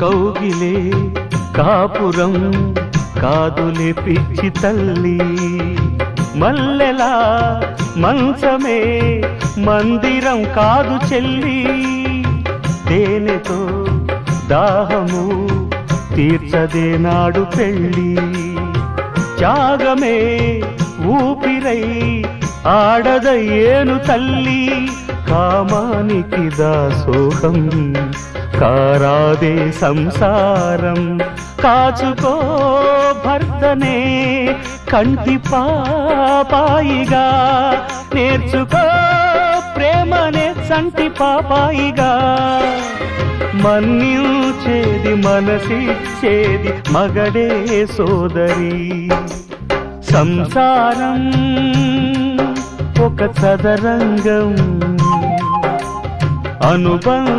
కౌగిలే కాపురం కాదులే పిచ్చి తల్లి. మల్లెలా మంచమే మందిరం కాదు చెల్లి. తేనెతో దాహము తీర్చదే నాడు పెళ్ళి. త్యాగమే ఊపిరై ఆడదయ్యేను తల్లి. కామానికి దాసోహం. కారాదే సంసారం. కాచుకో భర్తనే కంటి పాపాయిగా. నేర్చుకో ప్రేమనే సంటి పాపాయిగా. మన్నించేది మనసిచ్చేది మగడే సోదరి. సంసారం ఒక చదరంగం అనుబంధ